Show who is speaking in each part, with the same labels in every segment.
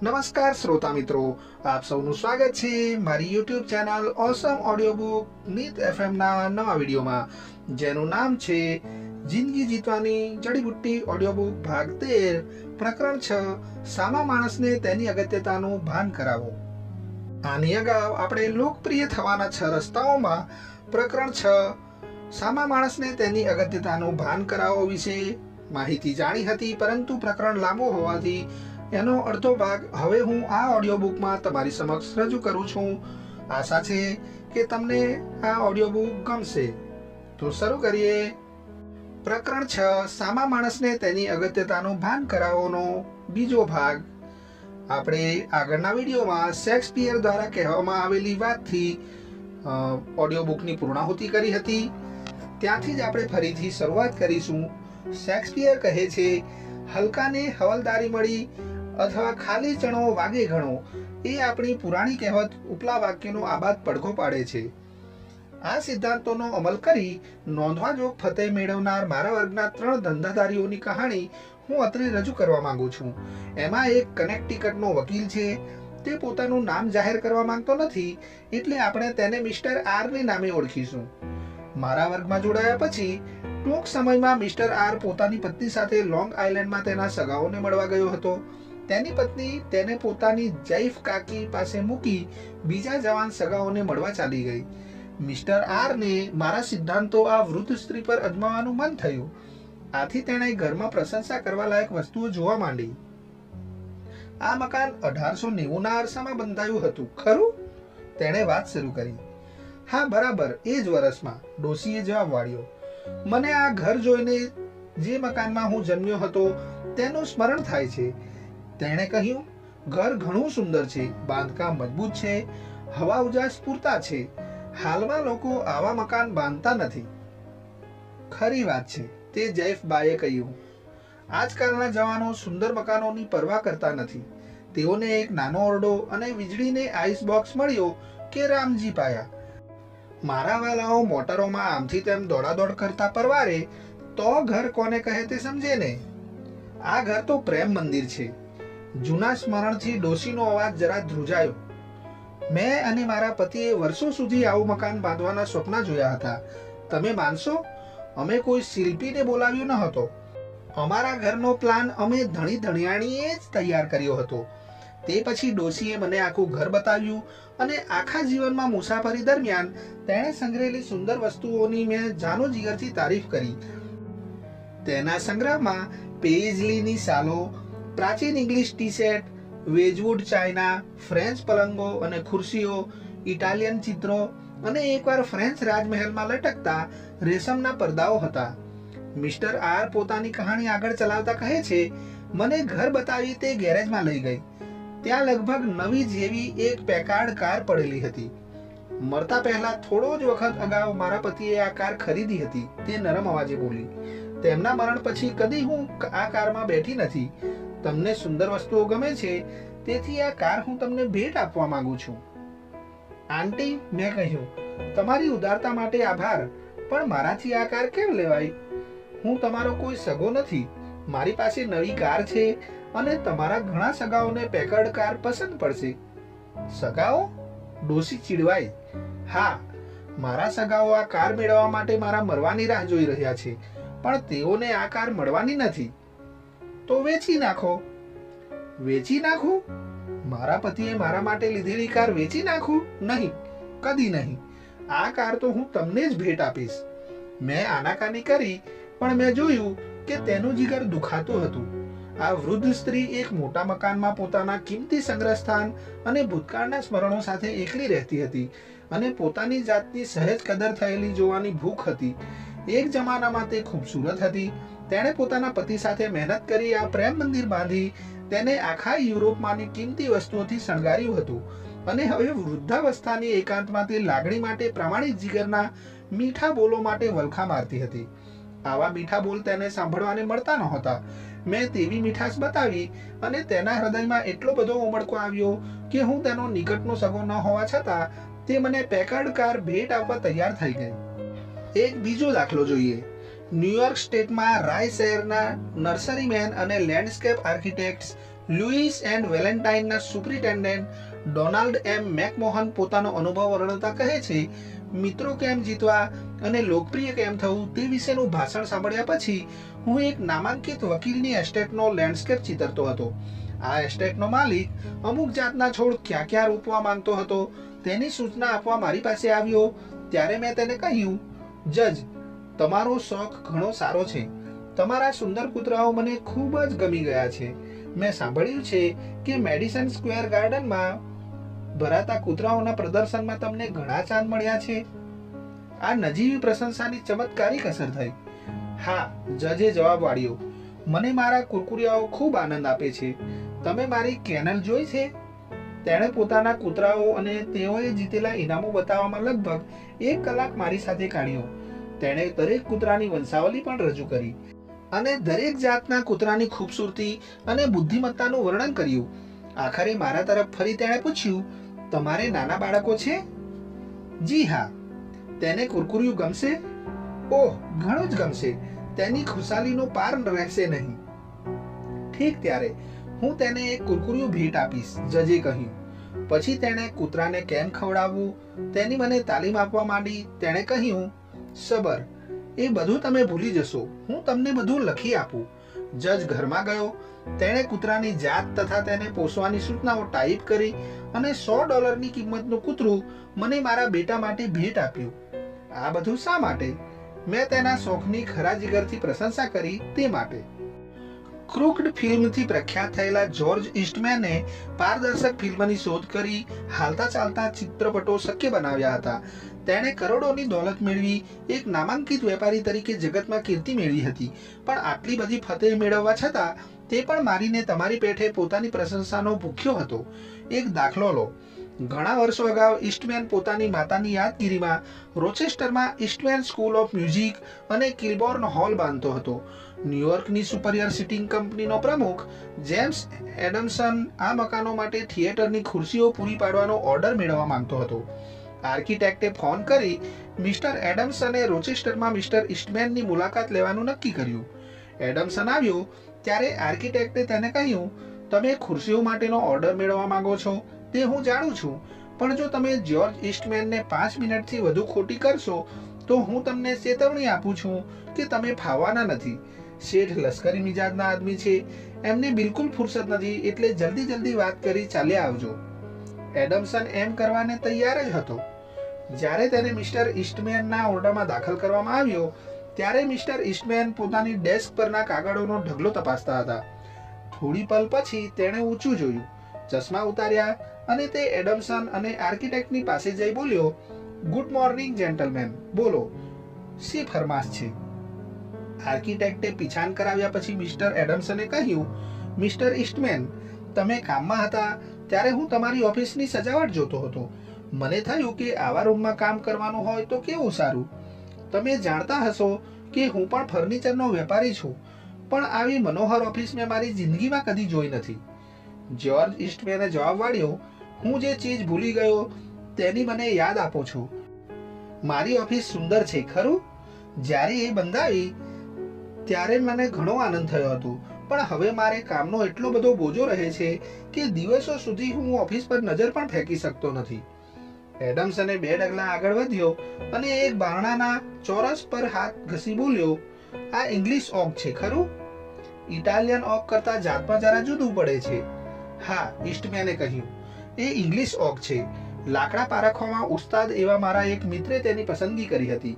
Speaker 1: નમસ્કાર શ્રોતા મિત્રો. આપ સૌનું સ્વાગત છે મારી YouTube channel awesome audio book Neet FM ના નવા વિડીયોમાં, જેનું નામ છે જિંદગી જીતવાની જડીબુટ્ટી ઓડિયો બુક ભાગ તેર, પ્રકરણ છ, સામા માણસને તેની અગત્યતાનું ભાન કરાવો. આની અગાઉ આપણે લોકપ્રિય થવાના છ રસ્તાઓમાં, પ્રકરણ છ, સામા માણસને તેની અગત્યતાનું ભાન કરાવો વિશે માહિતી જાણી હતી, પરંતુ પ્રકરણ લાંબો હોવાથી એનો અડધો ભાગ હવે હું આ ઓડિયો બુકમાં તમારી સમક્ષ રજૂ કરું છું. આશા છે કે તમને આ ઓડિયો બુક ગમશે. તો શરૂ કરીએ. પ્રકરણ છ, સામા માણસને તેની અગત્યતાનું ભાન કરાવવાનો બીજો ભાગ. આપણે આગળના વિડીયોમાં શેક્સપિયર દ્વારા કહેવામાં આવેલી વાતથી ઓડિયો બુકની પૂર્ણાહુતિ કરી હતી. ત્યાંથી જ આપણે ફરીથી શરૂઆત કરીશું. શેક્સપિયર કહે છે, હલકાને હવલદારી મળી અથવા ખાલી ચણો વાગે ઘણો, એ આપણી પુરાણી કહેવત ઉપલા વાક્યનો આબાદ પડઘો પાડે છે. આ સિદ્ધાંતોનો અમલ કરી નોંધવા જોગ ફતેહ મેળવનાર મારા વર્ગના ત્રણ ધંધાધારીઓની કહાણી હું અત્રે રજૂ કરવા માંગુ છું. એમાં એક કનેક્ટિકટનો વકીલ છે, તે પોતાનું નામ જાહેર કરવા માંગતો નથી, એટલે આપણે તેને મિસ્ટર આરને નામે ઓળખીશું. મારા વર્ગમાં જોડાયા પછી, ટૂંક સમયમાં મિસ્ટર આર પોતાની પત્ની સાથે લોંગ આઇલેન્ડમાં તેના સગાઓને મળવા ગયો હતો. તેની પત્ની તેને પોતાની જૈફ કાકી પાસે મૂકી બીજા જવાન સગાઓને મળવા ચાલી ગઈ. મિસ્ટર આરને મારા સિદ્ધાંતો આ વૃદ્ધ સ્ત્રી પર અજમાવાનું મન થયું. આથી તેણે ઘરમાં પ્રશંસા કરવા લાયક વસ્તુઓ જોવા માંડી. આ મકાન અઢારસો નેવુંના અરસામાં બંધાયું હતું, ખરું? તેણે વાત શરૂ કરી. હા, બરાબર, એ જ વર્ષમાં ડોશીએ જવાબ વાળ્યો. મને આ ઘર જોઈને જે મકાનમાં હું જન્મ્યો હતો, તેનું સ્મરણ થાય છે. તેણે કહ્યું, ઘર ઘણું સુંદર છે, બાંધકામ મજબૂત છે, હવા ઉજાસ પૂરતા છે. હાલમાં લોકો આવા મકાન બાંધતા નથી. ખરી વાત છે, તે જૈફ બાએ કહ્યું. આજકાલના જવાનો સુંદર મકાનોની પરવા કરતા નથી. તેઓને એક નાનો ઓરડો અને વીજળીને આઈસ બોક્સ મળ્યો કે રામજી પાયા. મારા વાલાઓ મોટરોમાં આમથી તેમ દોડાદોડ કરતા પરવારે, તો ઘર કોને કહે તે સમજે ને? આ ઘર તો પ્રેમ મંદિર છે. જૂના સ્મરણથી ડોશીનો અવાજ જરા ધ્રુજાયો. મેં અને મારા પતિએ વર્ષો સુધી આવું મકાન બાંધવાના સ્વપ્ન જોયા હતા. તમે માનશો? અમે કોઈ શિલ્પીને બોલાવ્યો ન હતો. અમારા ઘરનો પ્લાન અમે ધણી ધણિયાણીએ જ તૈયાર કર્યો હતો. તે પછી ડોશીએ મને આખું ઘર બતાવ્યું અને આખા જીવનમાં મુસાફરી દરમિયાન તેણે સંગ્રહેલી સુંદર વસ્તુઓની મેં જાનો જીગરથી તારીફ કરી. તેના સંગ્રહમાં પેઇઝલીની સાલો પ્રાચીન ઇંગ્લિશ ટી સેટ વેજવુડ ચાઇના, ફ્રેન્ચ પલંગો અને ખુરશીઓ, ઇટાલિયન ચિત્રો અને એકવાર ફ્રેન્ચ રાજમહેલમાં લટકતા રેશમના પરદાઓ હતા. મિસ્ટર આર પોતાની કહાણી આગળ ચલાવતા કહે છે, મને ઘર બતાવી તે ગેરેજમાં લઈ ગઈ. ત્યાં લગભગ નવી જેવી એક પેકાર્ડ કાર પડેલી હતી. મરતા પહેલા થોડો જ વખત અગાઉ મારા પતિએ આ કાર ખરીદી હતી. તે નરમ અવાજે બોલી, તેમના મરણ પછી કદી હું આ કારમાં બેઠી નથી. તમને સુંદર વસ્તુઓ ગમે છે, તેથી આ કાર હું તમને ભેટ આપવા માંગુ છું. આંટી, મેં કહ્યું, તમારી ઉદારતા માટે આભાર, પણ મારાથી આ કાર કેમ લેવાય? હું તમારો કોઈ સગો નથી. મારી પાસે નવી કાર છે અને તમારા ઘણા સગાઓને પેકર્ડ કાર પસંદ પડશે. સગાઓ? ડોસી ચીડવાય હા, મારા સગાઓ આ કાર મેળવવા માટે મારા મરવાની રાહ જોઈ રહ્યા છે, પણ તેઓને આ કાર મળવાની નથી. તો વેચી નાખો. વેચી નાખું? મારા પતિએ મારા માટે લીધેલી કાર વેચી નાખું? નહીં, કદી નહીં. આ કાર તો હું તમને જ ભેટ આપીશ. મેં આનાકાની કરી, પણ મેં જોયું કે તેનું જીગર દુખાતું હતું. આ વૃદ્ધ સ્ત્રી એક મોટા મકાનમાં પોતાના કિંમતી સંગ્રહ સ્થાન અને ભૂતકાળના સ્મરણો સાથે એકલી રહેતી હતી અને પોતાની જાતની સહેજ કદર થયેલી જોવાની ભૂખ હતી. એક જમાનામાં તે ખૂબસૂરત હતી તેણે પોતાના પતિ સાથે મહેનત કરી આ પ્રેમ મંદિર બાંધી તેને આખા યુરોપમાંની કિંમતી વસ્તુઓથી શણગાર્યું હતું. અને હવે વૃદ્ધાવસ્થાની એકાંતમાં તે લાગણી માટે પ્રામાણિક જીગરના મીઠા બોલો માટે વલખા મારતી હતી. આવા મીઠા બોલ તેને સાંભળવાને મળતા નહોતા. મેં તેવી મીઠાશ બતાવી અને તેના હૃદયમાં એટલો બધો ઉમળકો આવ્યો કે હું તેનો નિકટનો સગો ન હોવા છતાં તે મને પેકર્ડ કાર ભેટ આપવા તૈયાર થઈ ગઈ. એક બીજો દાખલો જોઈએ. ન્યુયોર્ક સ્ટેટમાં રાય શહેરના નર્સરીમેન અને લેન્ડસ્કેપ આર્કિટેક્ટ્સ લુઈસ એન્ડ વેલેન્ટાઇનના સુપ્રિન્ટેન્ડન્ટ ડોનાલ્ડ એમ મેકમોહન પોતાનો અનુભવ વર્ણવતા કહે છે, મિત્રો કેમ જીતવા અને લોકપ્રિય કેમ થવું તે વિશેનું ભાષણ સાંભળ્યા પછી હું એક નામાંકિત વકીલની એસ્ટેટનો લેન્ડસ્કેપ ચિતરતો હતો. આ એસ્ટેટનો માલિક અમુક જાતના છોડ ક્યાં ક્યાં રોપવા માંગતો હતો તેની સૂચના આપવા મારી પાસે આવ્યો. ત્યારે મેં તેને કહ્યું, જજ તમારો શોખ ઘણો સારો છે. તમારા સુંદર કૂતરાઓ મને ખૂબ જ ગમી ગયા છે. મેં સાંભળ્યું છે કે મેડિસન સ્ક્વેર ગાર્ડનમાં ભરાતા કૂતરાઓના પ્રદર્શનમાં તમને ઘણા ચાંદ મળ્યા છે. આ નજીવી પ્રશંસાની ચમત્કારિક અસર થઈ. હા, જજે જવાબ વાળ્યો. મને મારા કુરકુરિયાઓ ખૂબ આનંદ આપે છે. તમે મારી કેનલ જોઈ છે? તેણે પોતાના કૂતરાઓ અને તેઓએ જીતેલા ઇનામો બતાવવામાં લગભગ એક કલાક મારી સાથે કાઢ્યો. તેણે દરેક કૂતરાની વંશાવલી પણ રજૂ કરી અને દરેક જાતના કૂતરાની ખૂબસૂરતી અને બુદ્ધિમત્તાનું વર્ણન કર્યું. આખરે મારા તરફ ફરી તેણે પૂછ્યું, તમારે નાના બાળકો છે? જી હા. તેને કુરકુરિયું ગમશે? ઓહ, ઘણું જ ગમશે. તેની ખુશાલીનો પાર રહેશે નહીં. ઠીક ત્યારે. હું તેને એક કુરકુરિયું ભેટ આપીશ, જજે કહ્યું. પછી તેણે કૂતરાને કેમ ખવડાવવું, તેની મને તાલીમ આપવા માંડી, તેણે કહ્યું સબર, એ બધું તમે ભૂલી જશો. હું તમને બધું લખી આપું. જજ ઘરમાં ગયો. તેણે કૂતરાની જાત તથા તેને પોષવાની સૂચનાઓ ટાઈપ કરી અને સો ડોલરની કિંમતનું કૂતરું મને મારા બેટા માટે ભેટ આપ્યું. આ બધું શા માટે? મેં તેના શોખની ખરા જીગરથી પ્રશંસા કરી તે માટે. ક્રુકડ ફિલ્મથી પ્રખ્યાત થયેલા જ્યોર્જ ઇસ્ટમેને પારદર્શક ફિલ્મની શોધ કરી હાલતા ચાલતા ચિત્રપટો શક્ય બનાવ્યા હતા. તેણે કરોડોની દોલત મેળવી, એક નામાંકિત વેપારી તરીકે જગતમાં કીર્તિ મેળવી હતી. પણ આટલી બધી ફતેહ મેળવવા છતાં, તે પણ મારીને તમારી પેઠે પોતાની પ્રશંસાનો ભૂખ્યો હતો. એક દાખલો લો. ઘણા વર્ષો અગાઉ ઈસ્ટમેન પોતાની માતાની યાદગીરીમાં રોચેસ્ટરમાં ઈસ્ટમેન સ્કૂલ ઓફ મ્યુઝિક અને કિલબોર્ન હોલ બાંધતો હતો. ન્યુયોર્કની સુપરિયર સિટિંગ કંપનીનો પ્રમુખ જેમ્સ એડમસન આ મકાનો માટે થિયેટરની ખુરશીઓ પૂરી પાડવાનો ઓર્ડર મેળવવા માંગતો હતો. આર્કિટેક્ટે ફોન કરી મિસ્ટર એડમ્સને રોચેસ્ટરમાં મિસ્ટર ઈસ્ટમેનની મુલાકાત લેવાનું નક્કી કર્યું. એડમ્સન આવ્યો, ત્યારે આર્કિટેક્ટે તેને કહ્યું, તમે ખુરશીઓ માટેનો ઓર્ડર મેળવવા માંગો છો, તે હું જાણું છું, પણ જો તમે જ્યોર્જ ઈસ્ટમેનને પાંચ મિનિટથી વધુ ખોટી કરશો, તો હું તમને ચેતવણી આપું છું કે તમે ફાવવાના નથી. શેઠ લશ્કરી મિજાજના આદમી છે, એમને બિલકુલ ફુરસત નથી, એટલે જલ્દી જલ્દી વાત કરી ચાલ્યા આવજો. એડમ્સન એમ કરવાને તૈયાર જ હતો. જ્યારે તેને મિસ્ટર ઈસ્ટમેનના ઓરડામાં દાખલ કરવામાં આવ્યો, ત્યારે મિસ્ટર ઈસ્ટમેન પોતાની ડેસ્ક પરના કાગળોનો ઢગલો તપાસતા હતા. થોડી પલ પછી તેણે ઊંચું જોયું. ચશ્મા ઉતાર્યા અને તે એડમ્સન અને આર્કિટેક્ટની પાસે જઈ બોલ્યો, ગુડ મોર્નિંગ, જેન્ટલમેન. બોલો, શી ફરમાશ છે? આર્કિટેક્ટે પીછાણ કરાવ્યા પછી મિસ્ટર એડમ્સને કહ્યું, મિસ્ટર ઇસ્ટમેન, તમે કામમાં હતા ત્યારે હું તમારી ઓફિસની સજાવટ જોતો હતો. મને થયું કે આવા રૂમમાં કામ કરવાનું હોય તો કેવું સારું? તમે જાણતા હશો કે હું પણ ફર્નિચરનો વેપારી છું, પણ આવી મનોહર ઓફિસ મેં મારી જિંદગીમાં કદી જોઈ નથી. જ્યોર્જ ઇસ્ટમેને જવાબ વાળ્યો, હું જે ચીજ ભૂલી ગયો તેની મને યાદ આપો છો. મારી ઓફિસ સુંદર છે, ખરું? જ્યારે એ બંધાવી ત્યારે મને ઘણો આનંદ થયો હતો. પણ હવે મારે કામનો એટલો બધો બોજો રહે છે કે દિવસો સુધી હું ઓફિસ પર નજર પણ ફેંકી શકતો નથી. એડમ્સને બે ડગલા આગળ વધ્યો અને એક બારણાના ચોરસ પર હાથ ઘસી બોલ્યો, આ ઇંગ્લિશ ઓક છે, ખરું? ઇટાલિયન ઓક કરતા જાતમાં જરા જુદું પડે છે. હા ઇસ્ટમેને કહ્યું, એ ઇંગ્લિશ ઓક છે. લાકડા પારખવામાં ઉસ્તાદ એવા મારા એક મિત્રે તેની પસંદગી કરી હતી.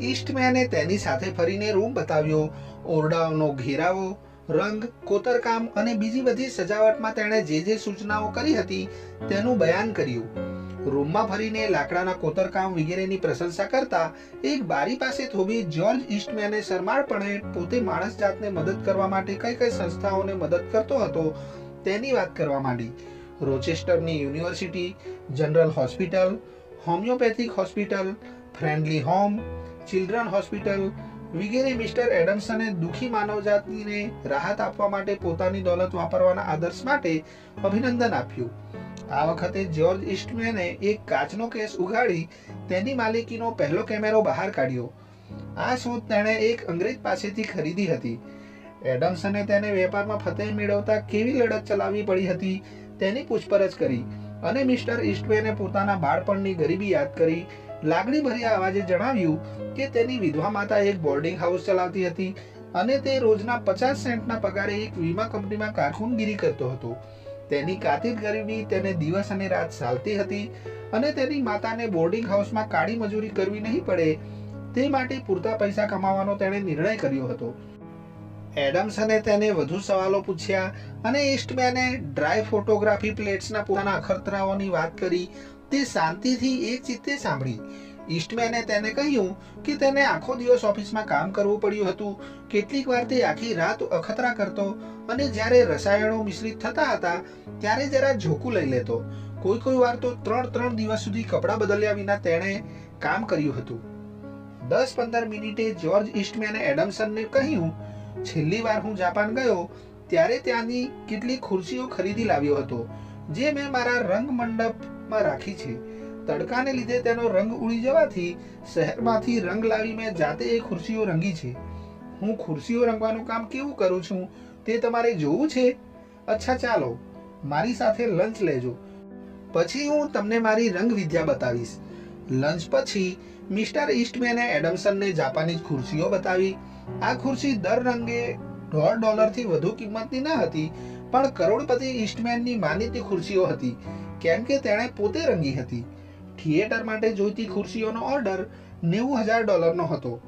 Speaker 1: ઈસ્ટમેને તેની સાથે ફરીને રૂમ બતાવ્યો, ઓરડાઓનો ઘેરાવો, રંગ, કોતરકામ અને બીજી બધી સજાવટમાં તેણે જે જે સૂચનાઓ કરી હતી તેનું બયાન કર્યું. રૂમમાં ફરીને લાકડાના કોતરકામ વગેરેની પ્રશંસા કરતા એક બારી પાસે થોભી જ્યોર્જ ઈસ્ટમેને શરમાળપણે પોતે માણસ જાતને મદદ કરવા માટે કઈ કઈ સંસ્થાઓને મદદ કરતો હતો તેની વાત કરવા માંડી. રોચેસ્ટરની university, general hospital, homeopathic hospital, friendly home, children hospital વગેરે મિસ્ટર એડમ્સને દુઃખી માનવજાતિને રાહત આપવા માટે પોતાની દોલત વાપરવાના આદર્શ માટે અભિનંદન આપ્યું. આ વખતે જ્યોર્જ ઇસ્ટમેને એક કાચનો કેસ ઉગાડી તેની માલિકીનો પહેલો કેમેરો બહાર કાઢ્યો. આ શોધ તેણે એક અંગ્રેજ પાસેથી ખરીદી હતી. એડમ્સને તેને વેપારમાં ફતેહ મેળવતા કેવી લડત ચલાવવી પડી હતી તેની પૂછપરછ કરી અને મિસ્ટર ઈસ્ટવેને પોતાના બાળપણની ગરીબી યાદ કરી લાગણીભર્યા અવાજે જણાવ્યું કે તેની વિધવા માતા એક બોર્ડિંગ હાઉસ ચલાવતી હતી અને તે રોજના પચાસ સેન્ટના પગારે એક વીમા કંપનીમાં કારકુનગીરી કરતો હતો. તેની કાતિલ ગરીબી તેને દિવસ અને રાત ચાલતી હતી અને તેની માતાને બોર્ડિંગ હાઉસમાં કાળી મજૂરી કરવી નહીં પડે તે માટે પૂરતા પૈસા કમાવાનો તેણે નિર્ણય કર્યો હતો. એડમ્સને તેને વધુ સવાલો પૂછ્યા અને ઈસ્ટમેને ડ્રાય ફોટોગ્રાફી પ્લેટ્સના પોતાના અખતરાઓની વાત કરી તે શાંતિથી એક ચિત્તે સાંભળી ઈસ્ટમેને તેને કહ્યું કે તેને આખો દિવસ ઓફિસમાં કામ કરવું પડ્યું હતું. કેટલીક વાર તે આખી રાત અખતરા કરતો અને જ્યારે રસાયણો મિશ્રિત થતા હતા, ત્યારે જરા ઝોકું લઈ લેતો. કોઈ કોઈ વાર તો ત્રણ ત્રણ દિવસ સુધી કપડાં બદલ્યા વિના તેણે કામ કર્યું હતું. દસ પંદર મિનિટે જ્યોર્જ ઈસ્ટમેને એડમસનને કહ્યું, છેલ્લી વાર હું જાપાન ગયો, ત્યારે ત્યાંની કેટલીક ખુરશીઓ ખરીદી લાવ્યો હતો, જે મેં મારા રંગ મંડપમાં રાખી છે. તડકાને લીધે તેનો રંગ ઉડી જવાથી શહેરમાંથી રંગ લાવી મેં જાતે એ ખુરશીઓ રંગી છે. હું ખુરશીઓ રંગવાનું કામ કેવું કરું છું તે તમારે જોવું છે? અચ્છા, ચાલો, મારી સાથે લંચ લેજો. પછી હું તમને મારી રંગ વિદ્યા બતાવીશ. લંચ પછી મિસ્ટર ઈસ્ટમેને એડમસનને જાપાનીઝ ખુરશીઓ બતાવી. આ ખુરશી દર રંગે દોઢ ડોલરથી વધુ કિંમતની ન હતી, પણ કરોડપતિ ઈસ્ટમેનની માનીતી ખુરશીઓ હતી, કેમ કે તેણે પોતે રંગી હતી. થિયેટર માટે જોઈતી ખુરશીઓનો ઓર્ડર નેવું હજાર ડોલરનો હતો.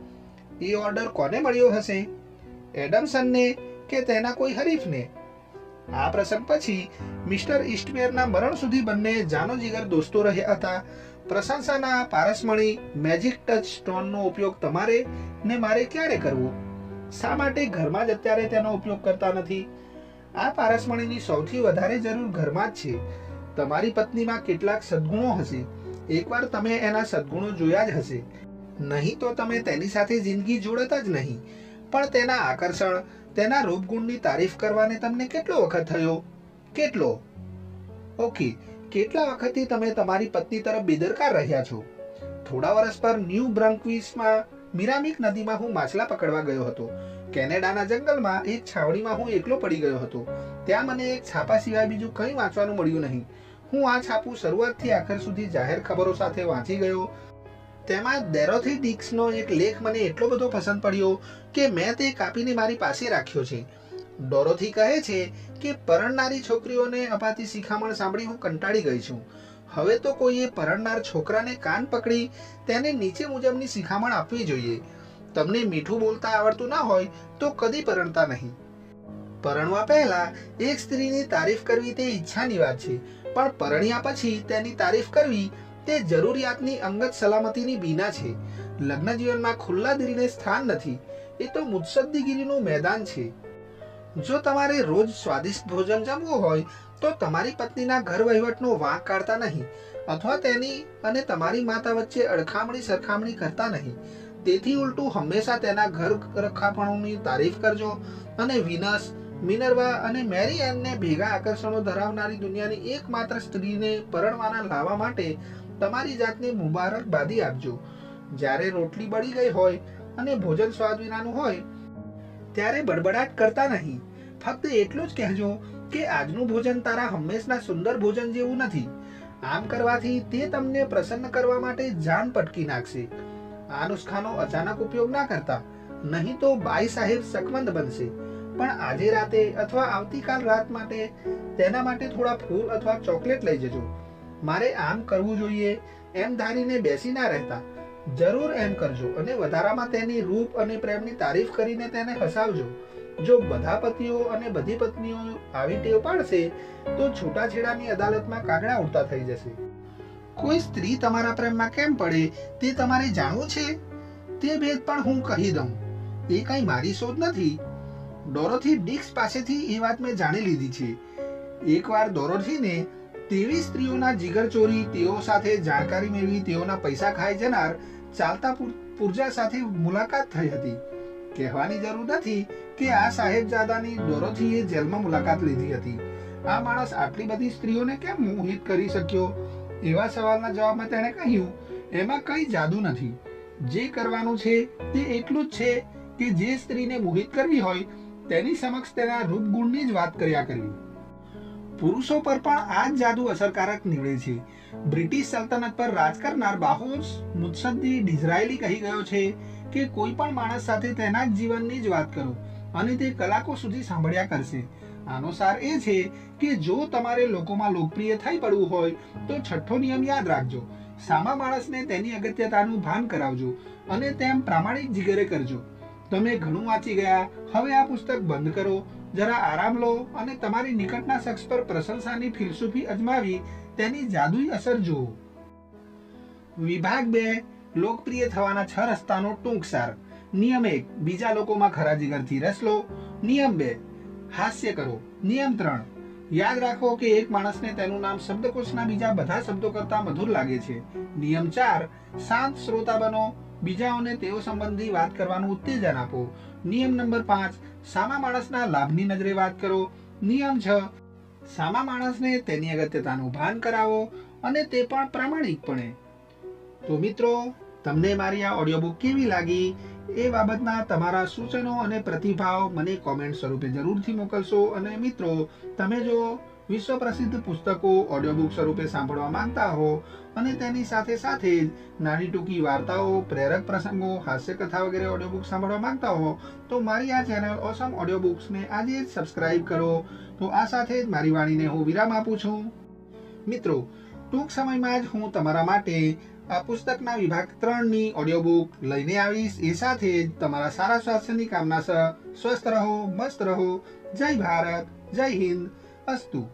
Speaker 1: એ ઓર્ડર કોને મળ્યો હશે? એડમસનને કે તેના કોઈ હરીફને? આ પ્રસંગ પછી મિસ્ટર ઇસ્ટમેરના મરણ સુધી બંને જાનો જીગર દોસ્તો રહ્યા હતા. પ્રશંસાના પારસમણી મેજિક ટચ સ્ટોનનો ઉપયોગ તમારે ને મારે ક્યારે કરવો? શા માટે ઘરમાં જ અત્યારે તેનો ઉપયોગ કરતા નથી? આ પારસમણીની સૌથી વધારે જરૂર ઘરમાં જ છે. તમારી પત્નીમાં કેટલાક સદગુણો હશે. એકવાર તમે એના સદગુણો જોયા જ હશે. નહીં તો તમે તેની સાથે જિંદગી જોડતા જ નહીં. પણ તેના આકર્ષણ, તેના રૂપગુણની તારીફ કરવાને તમને કેટલો વખત થયો? કેટલો? ઓકે, કેટલા વખતથી તમે તમારી પત્ની તરફ બેદરકાર રહ્યા છો? થોડા વર્ષ પર ન્યૂ બ્રંકવિસમાં, મિરામિક નદીમાં હું માછલા પકડવા ગયો હતો. કેનેડાના જંગલમાં એક છાવણીમાં હું એકલો પડી ગયો હતો. ત્યાં મને એક છાપા સિવાય બીજું કંઈ વાંચવાનું મળ્યું નહીં. હું આ છાપું શરૂઆતથી આખર સુધી જાહેર ખબરો સાથે વાંચી ગયો. તેમાં ડેરોથી ડિક્સનો એક લેખ મને એટલો બધો પસંદ પડ્યો કે મેં તે કાપીને મારી પાસે રાખ્યો છે. ડોરોથી કહે છે કે પરણનારી છોકરીઓને અપાતી શિખામણ સાંભળી હું કંટાળી ગઈ છું. હવે તો કોઈએ પરણનાર છોકરાને કાન પકડી તેને નીચે મુજબની શિખામણ આપવી જોઈએ. તમને મીઠું બોલતા આવડતું ના હોય તો કદી પરણતા નહીં. પરણવા પહેલા એક સ્ત્રીની તારીફ કરવી તે ઈચ્છાની વાત છે. પણ પરણ્યા પછી તેની તારીફ કરવી તે જરૂરિયાતની અંગત સલામતીની બીના છે. લગ્ન જીવનમાં ખુલ્લા દિલને સ્થાન નથી, એ તો મુત્સદ્દીગીરીનું મેદાન છે. જો તમારે રોજ સ્વાદિષ્ટ ભોજન જમવું હોય, તો તમારી પત્નીના ઘર વહીવટનો વાંક કાઢતા નહીં, અથવા તેની અને તમારી માતા વચ્ચે અડખામણી સરખામણી કરતા નહીં. તેથી ઉલટું હંમેશા તેના ઘર રખાપણોની તારીફ કરજો અને વિનસ મિનર્વા અને મેરી એનને ભેગા આકર્ષણો ધરાવનારી દુનિયાની એકમાત્ર સ્ત્રીને પરણવાના લાવવા માટે તમારી જાતને મુબારકબાદી આપજો. જ્યારે રોટલી બળી ગઈ હોય અને ભોજન સ્વાદ વિનાનું હોય, ત્યારે બડબડાટ કરતા નહીં. ફક્ત એટલું જ કહેજો કે આજનું ભોજન તારા હંમેશના સુંદર ભોજન જેવું નથી. આમ કરવાથી તે તમને પ્રસન્ન કરવા માટે જાન પટકી નાખશે. આ નુસ્ખાનો અચાનક ઉપયોગ ના કરતા, નહીં તો બાઈ સાહેબ શકમંદ બનશે. પણ આજે રાતે અથવા આવતીકાલ રાત માટે તેના માટે થોડા ફૂલ અથવા ચોકલેટ લઈ જજો. મારે આમ કરવું જોઈએ, એમ ધારીને બેસી ના રહેતા. જરૂર એમ કરજો અને વધારામાં તેની રૂપ અને પ્રેમની તારીફ કરીને તેને હસાવજો. જો બધા પતિઓ અને બધી પત્નીઓ આવી ટેવ પાડશે, તો છૂટાછેડાની અદાલતમાં કાગડા ઉડતા થઈ જશે. કોઈ સ્ત્રી તમારા પ્રેમમાં કેમ પડે તે તમારે જાણવું છે? તે ભેદ પણ હું કહી દઉં. એ કઈ મારી શોધ નથી. ડોરોથી ડિક્સ પાસેથી એ વાત મેં જાણી લીધી છે. એકવાર ડોરોથીને તેવી સ્ત્રીઓના જીગર ચોરી, તેઓ સાથે જાણકારી મેળવી, તેઓના પૈસા ખાઈ જનાર ચાલતા પૂર્જા સાથે મુલાકાત થઈ હતી. કહેવાની જરૂર નથી કે આ સાહેબજાદાની ડોરોથીએ જેલમાં મુલાકાત લીધી હતી. આ માણસ આટલી બધી સ્ત્રીઓને કેમ મોહિત કરી શક્યો? એવા સવાલના જવાબમાં તેણે કહ્યું, એમાં કંઈ જાદુ નથી. જે કરવાનું છે તે એટલું જ છે કે જે સ્ત્રીને મોહિત કરવી હોય તેની સમક્ષ તેના રૂપગુણની જ વાત કર્યા કરવી. પુરુષો પર પણ આ જ જાદુ અસરકારક નીવડે છે. બ્રિટિશ સલ્તનત પર રાજ કરનાર બાહોસ મુત્સદ્દી ડિઝરાયલી કહી ગયો છે કે કોઈ પણ માણસ સાથે તેના જ જીવનની જ વાત કરો અને તે કલાકો સુધી સાંભળ્યા કરશે. આનો સાર એ છે કે જો તમારે લોકોમાં લોકપ્રિય થઈ પડવું હોય, તો છઠ્ઠો નિયમ યાદ રાખજો. સામા માણસને તેની અગત્યતાનું ભાન કરાવજો અને તેમ પ્રામાણિક જીગરે કરજો. તમે ઘણું વાંચી ગયા. હવે આ પુસ્તક બંધ કરો. જરા આરામ લો અને તમારી નિકટના શખ્સ પર પ્રશંસાની ફિલસૂફી અજમાવી, તેની જાદુઈ અસર જુઓ. વિભાગ બે, લોકપ્રિય થવાના છ રસ્તાનો ટૂંક સાર નિયમ એક, બીજા લોકોમાં ખરા જીગરથી રસ લો. નિયમ બે, હાસ્ય કરો. નિયમ ત્રણ, યાદ રાખો કે એક માણસને તેનું નામ શબ્દકોશના બીજા બધા શબ્દો કરતા મધુર લાગે છે. નિયમ ચાર, શાંત શ્રોતા બનો. બીજાઓને તેઓ સંબંધી વાત કરવાનું ઉત્તેજન આપો. નિયમ નંબર પાંચ, સામા માણસના લાભની નજરે વાત કરો. નિયમ છ, સામા માણસને તેની અગત્યતાનું ભાન કરાવો અને તે પણ પ્રામાણિકપણે. તો મિત્રો, તમને મારી આ ઓડિયો બુક કેવી લાગી? એ બાબતના તમારા સૂચનો અને પ્રતિભાવ મને કોમેન્ટ સ્વરૂપે જરૂરથી મોકલશો. અને મિત્રો, તમે જો વિશ્વ પ્રસિદ્ધ પુસ્તકો ઓડિયો બુક સ્વરૂપે સાંભળવા માંગતા હો અને તેની સાથે સાથે જ નાની ટૂંકી વાર્તાઓ, પ્રેરક પ્રસંગો, હાસ્ય કથા વગેરે ઓડિયો બુક સાંભળવા માંગતા હો, તો મારી આ ચેનલ ઓસમ ઓડિયો બુક્સને આજે જ સબસ્ક્રાઇબ કરો. તો આ સાથે જ મારી વાણીને હું વિરામ આપું છું. મિત્રો, ટૂંક સમયમાં જ હું તમારા માટે આ પુસ્તકના વિભાગ ત્રણની ઓડિયો બુક લઈને આવીશ. એ સાથે જ તમારા સારા સ્વાસ્થ્યની કામના સ્વસ્થ રહો, મસ્ત રહો. જય ભારત, જય હિન્દ. Mas tu,